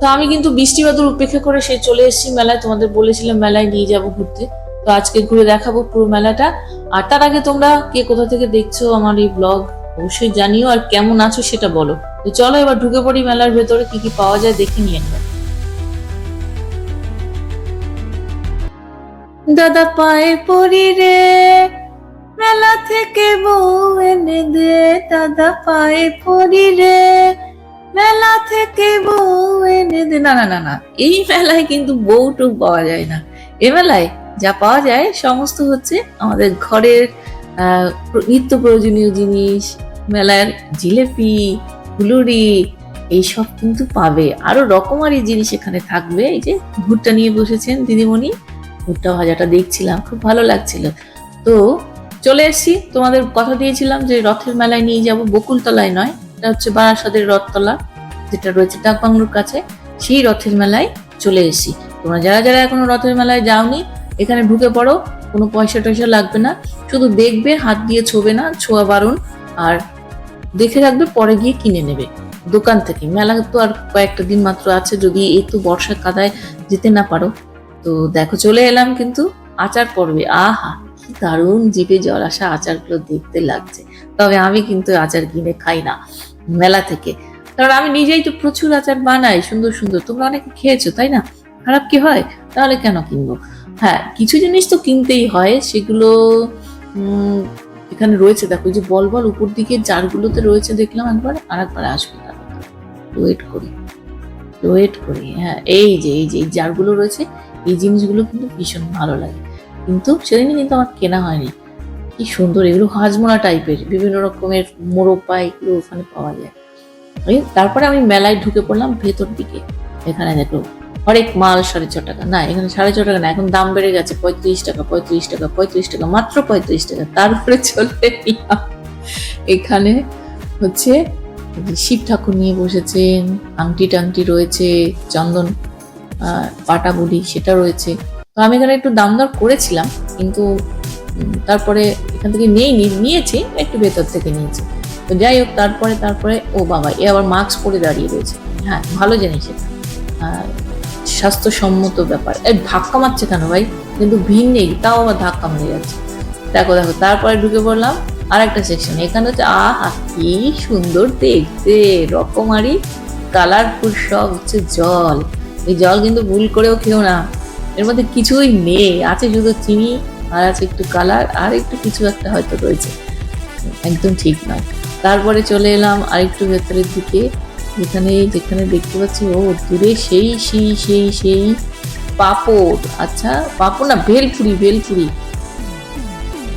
তো আমি কিন্তু বৃষ্টি বাদল উপেক্ষা করে সে চলে এসেছি মেলায়। তোমাদের বলেছিলাম মেলায় নিয়ে যাব ঘুরতে। তো আজকে ঘুরে দেখাবো পুরো মেলাটা। আর তার আগে তোমরা কে কোথা থেকে দেখছ আমার এই ব্লগ অবশ্যই জানিও আর কেমন আছো সেটা বলো। তো চলো এবার ঢুকে পড়ি মেলার ভেতরে, কি কি পাওয়া যায় দেখে নিয়ে নেব দাদা পায়ে পড়ি রে, মেলা থেকে বউ এনে দে। দাদা পায়ে পড়ি রে মেলা থেকে বউ এনে দে, না না না না। এই মেলায় কিন্তু বউটুক পাওয়া যায় না। এ মেলায় যা পাওয়া যায় সমস্ত হচ্ছে আমাদের ঘরের নিত্য প্রয়োজনীয় জিনিস, মেলার জিলেপি ফুলুরি এইসব কিন্তু পাবে। আরও রকমারি জিনিস এখানে থাকবে। এই যে ভুট্টা নিয়ে বসেছেন দিদিমণি, ভুট্টা ভাজাটা দেখছিলাম, খুব ভালো লাগছিল। তো চলে এসেছি। তোমাদের কথা দিয়েছিলাম যে রথের মেলায় নিয়ে যাব, বকুলতলায় নয় এটা হচ্ছে বারাসাদের রথতলা, যেটা রয়েছে ডাকবাংলোর কাছে। সেই রথের মেলায় চলে এসেছি। তোমরা যারা যারা এখনও রথের মেলায় যাওনি, এখানে ঢুকে পড়ো। কোনো পয়সা টয়সা লাগবে না। শুধু দেখবে, হাত দিয়ে ছোবে না, ছোঁয়া বারণ। আর দেখে রাখবে, পরে গিয়ে কিনে নেবে। দোকান থেকে। মেলা তো আর কয়েকটা দিন মাত্র আছে, যদি একটু বর্ষা কাদায় যেতে না পারো। তো দেখো, চলে এলাম কিন্তু আচার পর্বে। আহা! কি দারুণ জিভে জল আসা আচারগুলো দেখতে লাগছে। তবে আমি কিন্তু আচার কিনে খাই না মেলা থেকে। কারণ আমি নিজেই তো প্রচুর আচার বানাই, সুন্দর সুন্দর। তোমরা অনেকে খেয়েছো, তাই না? খারাপ কি হয়? তাহলে কেন কিনবো? হ্যাঁ কিছু জিনিস তো কিনতেই হয়, সেগুলো এখানে রয়েছে। দেখো যে বল বল উপর দিকে জারগুলোতে রয়েছে, দেখলাম একবার আর একবার আসবে ওয়েট করি ওয়েট করি হ্যাঁ। এই যে এই যে, এই জারগুলো রয়েছে, এই জিনিসগুলো কিন্তু ভীষণ ভালো লাগে। কিন্তু সেদিনই কিন্তু আমার কেনা হয়নি। কি সুন্দর এগুলো হাজমোলা টাইপের, বিভিন্ন রকমের মোরব্বা এগুলো ওখানে পাওয়া যায়। তারপরে আমি মেলায় ঢুকে পড়লাম ভেতর দিকে। এখানে দেখো, হরেক মাল সাড়ে ছ টাকা। না, এখানে সাড়ে ছ টাকা না, এখন দাম বেড়ে গেছে পঁয়ত্রিশ টাকা পঁয়ত্রিশ টাকা পঁয়ত্রিশ টাকা, মাত্র পঁয়ত্রিশ টাকা। তারপরে চলে এখানে হচ্ছে শিব ঠাকুর নিয়ে বসেছেন, আংটি টাংটি রয়েছে, চন্দন পাটা সেটা রয়েছে। তো আমি এখানে একটু দাম দর করেছিলাম, কিন্তু তারপরে এখান থেকে নিয়ে নিয়েছি, একটু ভেতর থেকে নিয়েছি। তো যাই হোক, তারপরে তারপরে, ও বাবা, এ আবার মাস্ক পরে দাঁড়িয়ে রয়েছে। হ্যাঁ ভালো জিনিস এটা। আর স্বাস্থ্যসম্মত ব্যাপার। এই ধাক্কা মারছে কেন ভাই? কিন্তু ভিড় নেই, তাও আবার ধাক্কা মেরে যাচ্ছে। দেখো দেখো, তারপরে ঢুকে পড়লাম আর একটা সেকশন এখানে হচ্ছে, আহা, কি সুন্দর দেখতে! রকমারি কালারফুল সব হচ্ছে জল। এই জল কিন্তু ভুল করেও খেও না। এর মধ্যে কিছুই নেই। আছে শুধু চিনি, আর আছে একটু কালার, আর একটু কিছু একটা হয়তো রয়েছে। একদম ঠিক নয়। তারপরে চলে এলাম আরেকটু ভেতরের দিকে, যেখানে যেখানে দেখতে পাচ্ছি, ও দূরে সেই সেই সেই সেই পাপড়। আচ্ছা পাপড় না, ভেলপুরি ভেলপুরি।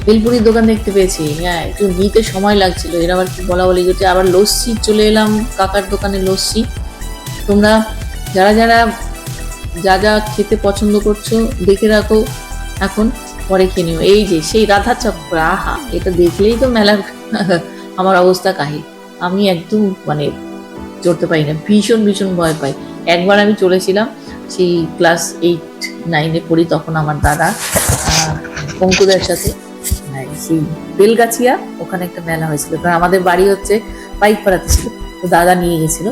ভেলপুরির দোকান দেখতে পেয়েছি। হ্যাঁ একটু নিতে সময় লাগছিল। এর আবার কি বলা বলি করছে? আবার লস্যি চলে এলাম, কাকার দোকানে লস্যি। তোমরা, যারা যারা যা যা খেতে পছন্দ করছ দেখে রাখো। এখন পরে খেয়ে নিও। এই যে সেই রাধা চক্র আহা এটা দেখলেই তো মেলার আমার অবস্থা কাহি আমি একদম মানে চড়তে পারি না ভীষণ ভীষণ ভয় পাই। একবার আমি চলেছিলাম সেই ক্লাস এইট নাইনে পড়ি তখন আমার দাদা আহ, পঙ্কুদের সাথে। হ্যাঁ, সেই বেলগাছিয়া ওখানে একটা মেলা হয়েছিল। কারণ আমাদের বাড়ি হচ্ছে পাইকপাড়াতে ছিল। তো দাদা নিয়ে গেছিল।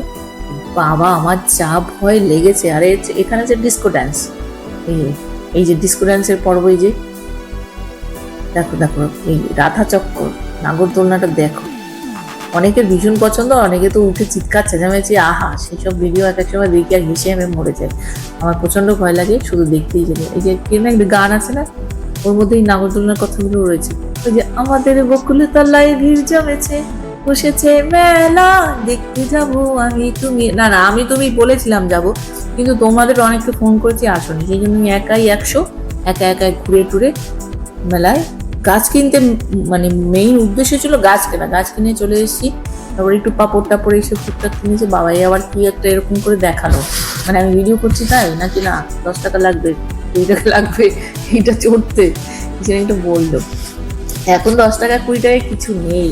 বাবা, আমার যা ভয় লেগেছে। আরে এখানে যে ডিস্কো ড্যান্স এই এই যে ডিস্কো ড্যান্সের পর্ব, এই যে, দেখো দেখো, এই রাধা চক্কর, নাগরদোলনাটা দেখো। অনেকের ভীষণ পছন্দ, অনেকে তো উঠে চিৎকার, চেঁচামেচি, আহা, সেসব ভিডিও এক এক সময় দেখি আর হেসে আমি মরে যাই আমার প্রচণ্ড ভয় লাগে, শুধু দেখতেই যাবে এই যে কি না একটা গান আছে না? ওর মধ্যে এই নাগরদোলনার কথাগুলো রয়েছে। ওই যে, আমাদের বকুলে তলায় ভিড় জমেছে। বসেছে, মেলা, দেখতে যাব আমি তুমি। না না, আমি তুমি বলেছিলাম যাব, কিন্তু তোমাদের অনেককে ফোন করেছি, আসনি। সেই জন্য একাই একশো, একা একা ঘুরে টুরে মেলায় গাছ কিনতে মানে মেইন উদ্দেশ্য ছিল গাছ কেনা। গাছ কিনে চলে এসেছি, তারপর একটু পাপড় টাপড় এসে টুকটাক কিনেছে, বাবাই আবার কি একটা এরকম করে দেখাল। মানে আমি ভিডিও করছি তাই? নাকি না? দশ টাকা লাগবে, কুড়ি টাকা লাগবে, এইটা চড়তে। সেটা একটু বলল। এখন দশ টাকা, কুড়ি টাকায় কিছু নেই।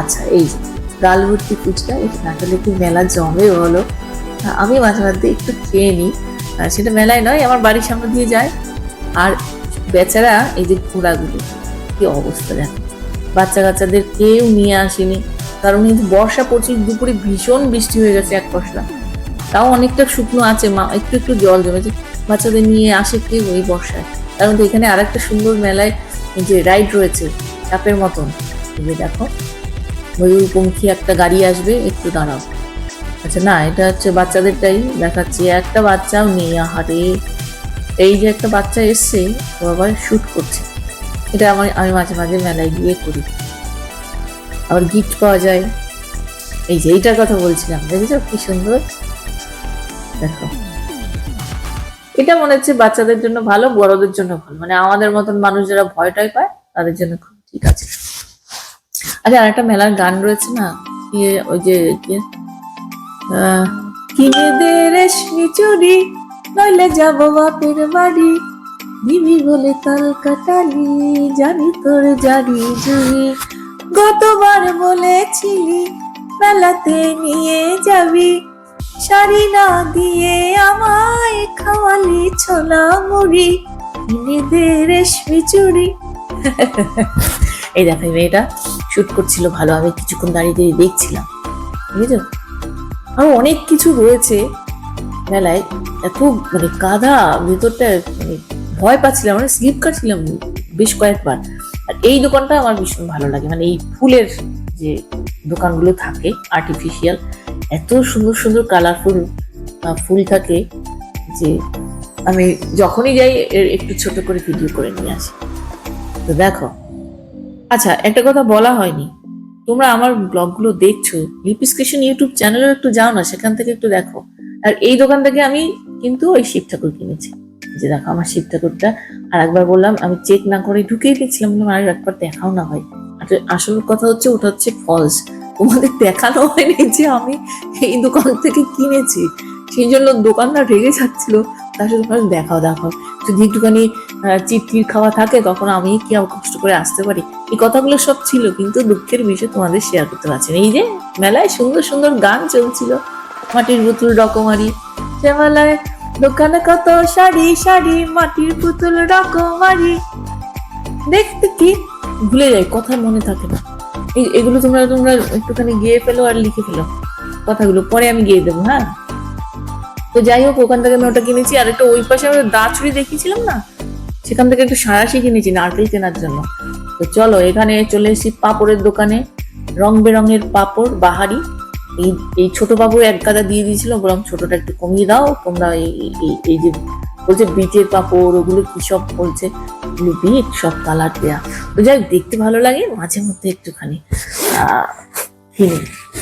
আচ্ছা এই যে, গাল ভর্তি ফুচকা এই না খেলে কি মেলা জমে বলো। আমি মাঝে মধ্যে একটু খেয়ে নিই। সেটা মেলায় নয় আমার বাড়ির সামনে দিয়ে যায়। আর বেচারা এই যে ঘোড়াগুলো কি অবস্থা দেখো বাচ্চা কাচ্চাদের কেউ নিয়ে আসেনি। কারণ কিন্তু বর্ষা পড়ছে দুপুরে ভীষণ বৃষ্টি হয়ে গেছে এক পশলা। তাও অনেকটা শুকনো আছে মা একটু একটু জল জমেছে। বাচ্চাদের নিয়ে আসে কেউ ওই বর্ষায়। মধ্যে এখানে আরেকটা সুন্দর মেলায় যে রাইড রয়েছে চাপের মতন। এই দেখো ময়ূরপঙ্খী একটা গাড়ি আসবে, একটু দাঁড়াও। আচ্ছা না, এটা হচ্ছে বাচ্চাদেরটাই দেখাচ্ছি। একটা বাচ্চাও নেই, আহারে। এই যে একটা বাচ্চা এসছে, ও আবার শুট করছে। এটা আমার আমি মাঝে মাঝে মেলায় গিয়ে করি। আবার গিফট পাওয়া যায়। এই যে এইটার কথা বলছিলাম, দেখেছ কি সুন্দর? দেখো। এটা মনে হচ্ছে বাচ্চাদের জন্য ভালো, বড়দের জন্য ভালো। মানে আমাদের মতন মানুষ যারা ভয়টাই পায়, তাদের জন্য খুব ঠিক আছে। আচ্ছা আর একটা মেলার গান রয়েছে না? ইয়ে ওই যে আহ, কিনে দে রেশমি চুরি নইলে যাব বাপের বাড়ি। দিবি বলে তাল কাটালি জানি তোর জানি জুড়ি। গতবার বলেছিলি মেলাতে নিয়ে যাবি। শাড়ি না দিয়ে আমায় খাওয়ালি ছোলা মুড়ি। কিনে দে রেশমি চুড়ি এই দেখো মেয়েটা। শুট করছিল ভালো আমি কিছুক্ষণ দাঁড়িয়ে দাঁড়িয়ে দেখছিলাম। বুঝেছ? আরও অনেক কিছু রয়েছে মেলায়। এত মানে কাদা, ভেতরটা মানে ভয় পাচ্ছিলাম মানে স্লিপ কাটছিলাম বেশ কয়েকবার। আর এই দোকানটা আমার ভীষণ ভালো লাগে। মানে এই ফুলের যে দোকানগুলো থাকে আর্টিফিশিয়াল এত সুন্দর সুন্দর কালারফুল ফুল থাকে যে আমি যখনই যাই, এর একটু ছোট করে ভিডিও করে নিয়ে আসি। তো দেখো আচ্ছা একটা কথা বলা হয়নি। তোমরা আমার ব্লগগুলো দেখছ লিপিস ইউটিউব চ্যানেলে একটু যাও না সেখান থেকে একটু দেখো। আর এই দোকান থেকে আমি কিন্তু ওই শিব ঠাকুর কিনেছি। যে দেখো আমার শিব ঠাকুরটা। আর একবার বললাম আমি চেক না করে ঢুকেই দেখছিলাম বললাম, আর একবার দেখাও না হয় আসল কথা হচ্ছে ওটা হচ্ছে ফলস তোমাদের দেখানো হয়নি যে আমি এই দোকান থেকে কিনেছি। সেই জন্য দোকানদার রেগে যাচ্ছিল। তার সাথে বললাম, দেখাও দেখাও। যদি একটুখানি চিটকির খাওয়া থাকে তখন আমি কি কষ্ট করে আসতে পারি? এই কথাগুলো সব ছিল, কিন্তু দুঃখের বিষয় তোমাদের শেয়ার করতে পারছি না। এই যে মেলায় সুন্দর সুন্দর গান চলছিল, মাটির পুতুল রকমারি। সে মেলায় দোকানে কত শাড়ি শাড়ি, মাটির পুতুল রকমারি। দেখতে কি? ভুলে যাই, কথা মনে থাকে না। এগুলো তোমরা তোমরা একটুখানি গিয়ে ফেলো আর লিখে ফেলো। কথাগুলো পরে আমি গিয়ে দেবো হ্যাঁ? তো যাই হোক, ওখান থেকে আমি ওটা কিনেছি। আর একটা ওই পাশে আমি দাঁচুরি দেখিয়েছিলাম না? সেখান থেকে একটু সাঁড়াশি কিনেছি, নারকেল কেনার জন্য। তো চলো, এখানে চলে এসেছি পাপড়ের দোকানে। রং বেরঙের পাপড়, বাহারি। এই এই ছোট বাবু এক গাদা দিয়ে দিয়েছিল বরং ছোটটা একটু কমিয়ে দাও, তোমরা এই, এই- যে বলছে বিটের পাপড়, ওগুলো কি সব বলছে? ওগুলো বিট, সব কালার দেয়া। তো যাই দেখতে ভালো লাগে, মাঝে মধ্যে একটুখানি কিনি।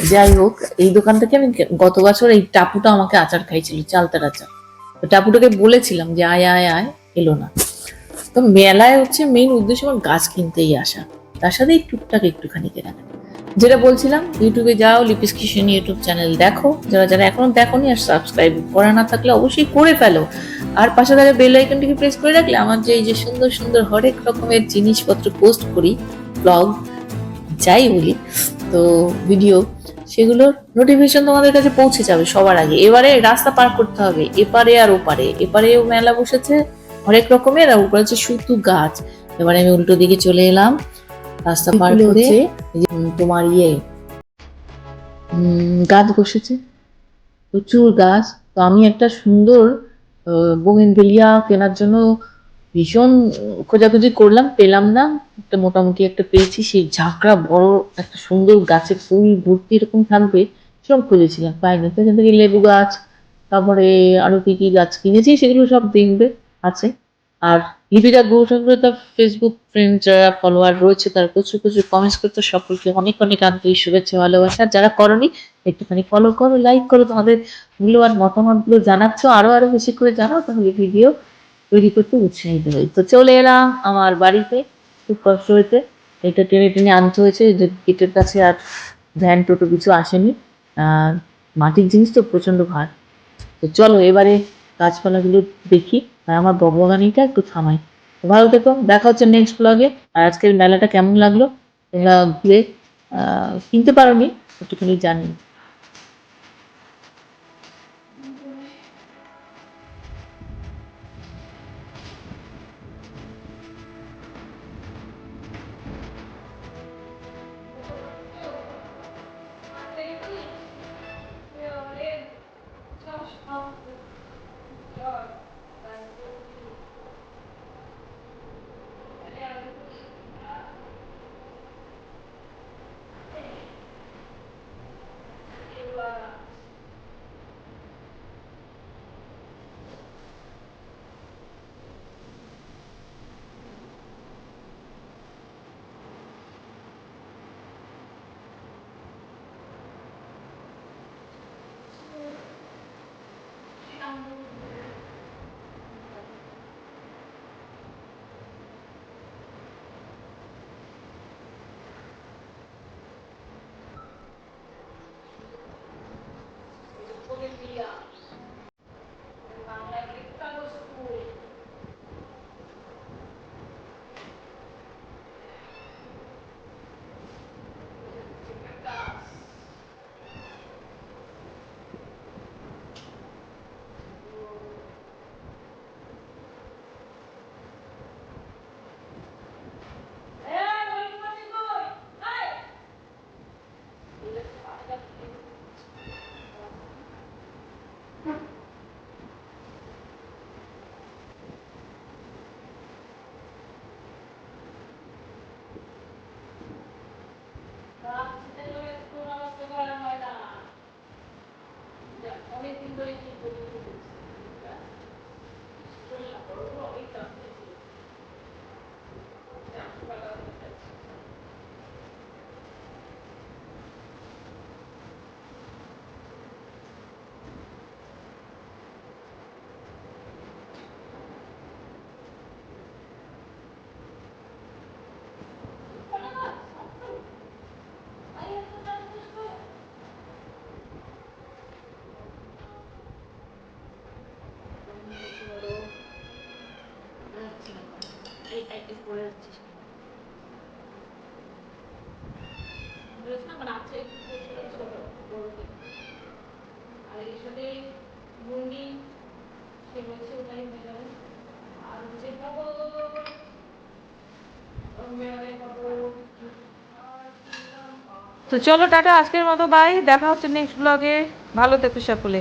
যাই হোক, এই দোকান থেকে আমি গত বছর এই টাপুটা আমাকে আচার খাইছিল, চালতার আচার। তো টাপুটাকে বলেছিলাম যে, আয় আয় আয়, এলো না। তো মেলায় হচ্ছে মেইন উদ্দেশ্য আমার গাছ কিনতেই আসা। তার সাথে এই টুকটাক একটুখানি কেনাকাটা। যেটা বলছিলাম ইউটিউবে যাও লিপিস কিশন ইউটিউব চ্যানেল দেখো। যারা যারা এখনও দেখোনি আর সাবস্ক্রাইব করা না থাকলে অবশ্যই করে ফেলো। আর পাশে দাঁড়িয়ে বেল আইকনটিকে প্রেস করে রাখলে আমার যে, এই যে সুন্দর সুন্দর হরেক রকমের জিনিসপত্র পোস্ট করি ব্লগ যাই বলি, তো ভিডিও সেগুলোর নোটিফিকেশন তোমাদের কাছে পৌঁছে যাবে সবার আগে। এবারে রাস্তা পার করতে হবে, এপারে আর ওপারে। এপারেও মেলা বসেছে হরেক রকমের আর উপরে হচ্ছে শুধু গাছ। এবারে আমি উল্টো দিকে চলে এলাম রাস্তা পার করে তোমার ইয়ে গাছ বসেছে প্রচুর গাছ। তো আমি একটা সুন্দর বোগেনভেলিয়া কেনার জন্য ভীষণ খোঁজাখুঁজি করলাম পেলাম না। একটা মোটামুটি একটা পেয়েছি সেই ঝাঁকড়া বড় একটা সুন্দর গাছের ফুল ভর্তি এরকম থাকবে সব খুঁজেছিলাম পাইনি। তো এখান থেকে লেবু গাছ তারপরে আরও কি কি গাছ কিনেছি সেগুলো সব দেখবে। আছে। আর লিপিকা গৌরঙ্গতা ফেসবুক ফ্রেন্ড যারা ফলোয়ার রয়েছে, তারা প্রচুর প্রচুর কমেন্টস করতে। সকলকে অনেক অনেক আন্তরিক শুভেচ্ছা, ভালোবাসা। যারা করনি, একটুখানি ফলো করো লাইক করো। তোমাদের মূল্যবান মতামতগুলো জানাচ্ছ, আরও আরও বেশি করে জানাও, তাহলে ভিডিও তৈরি করতে উৎসাহিত হই। তো চলে এলাম আমার বাড়িতে, খুব কষ্ট হয়েছে। এটা টেনে টেনে আনতে হয়েছে যে গেটের কাছে আর ভ্যান, টোটো কিছু আসেনি। মাটির জিনিস তো প্রচণ্ড ভার। তো চলো, এবারে গাছপালাগুলো দেখি, আর আমার বকবগানিটা একটু থামাই। ভালো থেকো, দেখা হচ্ছে নেক্সট ব্লগে আর আজকের মেলাটা কেমন লাগল তোমরা ঘুরে কিনতে পারোনি, একটুখানি জানি। হয়ে যাবে আর হচ্ছে তো চলো টাটা, আজকের মতো বাই দেখা হচ্ছে নেক্সট ব্লগে ভালো থেকো সকলে।